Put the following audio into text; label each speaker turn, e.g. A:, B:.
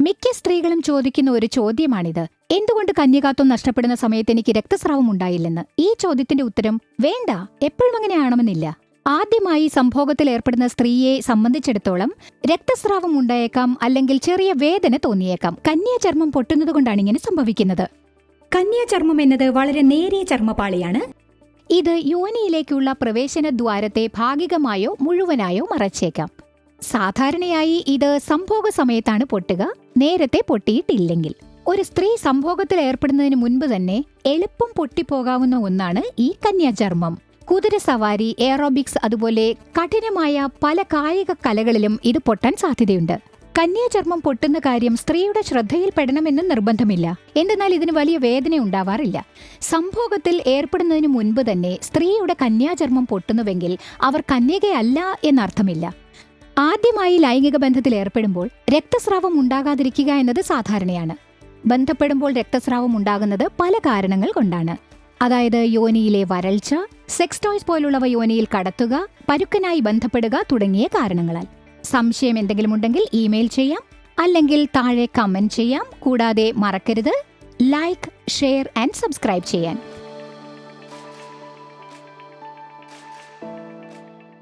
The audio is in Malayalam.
A: മിക്ക സ്ത്രീകളും ചോദിക്കുന്ന ഒരു ചോദ്യമാണിത്. എന്തുകൊണ്ട് കന്യകാത്വം നഷ്ടപ്പെടുന്ന സമയത്ത് എനിക്ക് രക്തസ്രാവം ഉണ്ടായില്ലെന്ന്? ഈ ചോദ്യത്തിന്റെ ഉത്തരം വേണ്ട എപ്പോഴും അങ്ങനെ ആവണമെന്നില്ല ആദ്യമായി സംഭോഗത്തിൽ ഏർപ്പെടുന്ന സ്ത്രീയെ സംബന്ധിച്ചിടത്തോളം രക്തസ്രാവം ഉണ്ടായേക്കാം അല്ലെങ്കിൽ ചെറിയ വേദന തോന്നിയേക്കാം. കന്യാചർമ്മം പൊട്ടുന്നതുകൊണ്ടാണ് ഇങ്ങനെ സംഭവിക്കുന്നത്.
B: കന്യാചർമ്മം എന്നത് വളരെ നേരിയ ചർമ്മപാളിയാണ്.
A: ഇത് യോനിയിലേക്കുള്ള പ്രവേശന ദ്വാരത്തെ ഭാഗികമായോ മുഴുവനായോ മറച്ചേക്കാം. സാധാരണയായി ഇത് സംഭോഗ സമയത്താണ് പൊട്ടുക. നേരത്തെ പൊട്ടിയിട്ടില്ലെങ്കിൽ. ഒരു സ്ത്രീ സംഭോഗത്തിൽ ഏർപ്പെടുന്നതിന് മുൻപ് തന്നെ എളുപ്പം പൊട്ടിപ്പോകാവുന്ന ഒന്നാണ് ഈ കന്യാചർമ്മം. കുതിര സവാരി എയറോബിക്സ് അതുപോലെ കഠിനമായ പല കായിക കലകളിലും ഇത് പൊട്ടാൻ സാധ്യതയുണ്ട്. കന്യാചർമ്മം പൊട്ടുന്ന കാര്യം സ്ത്രീയുടെ ശ്രദ്ധയിൽപ്പെടണമെന്ന് നിർബന്ധമില്ല. എന്തെന്നാൽ ഇതിന് വലിയ വേദന ഉണ്ടാവാറില്ല. സംഭോഗത്തിൽ ഏർപ്പെടുന്നതിന് മുൻപ് തന്നെ സ്ത്രീയുടെ കന്യാചർമ്മം പൊട്ടുന്നുവെങ്കിൽ അവർ കന്യകയല്ല എന്നർത്ഥമില്ല. ആദ്യമായി ലൈംഗിക ബന്ധത്തിൽ ഏർപ്പെടുമ്പോൾ രക്തസ്രാവം ഉണ്ടാകാതിരിക്കുക എന്നത് സാധാരണയാണ്. ബന്ധപ്പെടുമ്പോൾ രക്തസ്രാവം ഉണ്ടാകുന്നത് പല കാരണങ്ങൾ കൊണ്ടാണ്. അതായത് യോനിയിലെ വരൾച്ച സെക്സ് ടോയ്സ് പോലുള്ളവ യോനിയിൽ കടത്തുക പരുക്കനായി ബന്ധപ്പെടുക തുടങ്ങിയ കാരണങ്ങളാൽ. സംശയം എന്തെങ്കിലും ഉണ്ടെങ്കിൽ ഇമെയിൽ ചെയ്യാം അല്ലെങ്കിൽ താഴെ കമന്റ് ചെയ്യാം കൂടാതെ മറക്കരുത്. ലൈക്ക് ഷെയർ ആൻഡ് സബ്സ്ക്രൈബ് ചെയ്യാൻ.